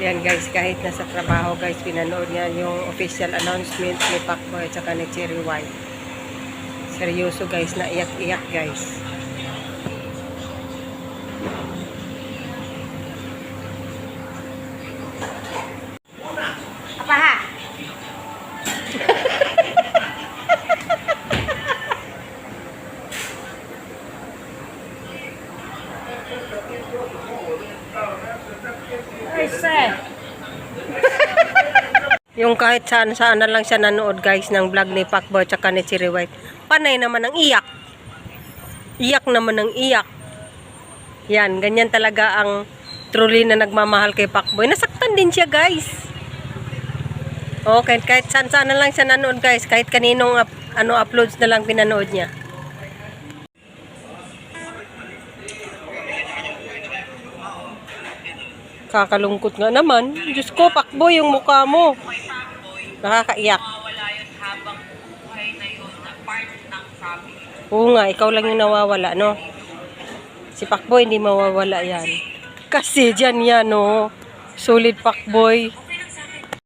Yan guys, kahit nasa trabaho guys, pinanood niya yung official announcement ni Pacboy at saka ni Cherry White. Seryoso guys, naiyak-iyak guys. Apa ha? Sir. Yung kahit saan saan na lang siya nanood guys ng vlog ni Pacboy at saka ni Cherry White. Panay naman ang iyak. Iyak naman ang iyak. Yan, ganyan talaga ang truly na nagmamahal kay Pacboy. Nasaktan din siya guys. Okay, kahit saan saan na lang siya nanood guys. Kahit kaninong up, ano uploads na lang pinanood niya. Kakalungkot nga naman. Diyos ko, Pacboy yung mukha mo. Nakakaiyak. Oo nga, ikaw lang yung nawawala, no? Si Pacboy hindi mawawala yan. Kasi dyan yan, no? Solid Pacboy.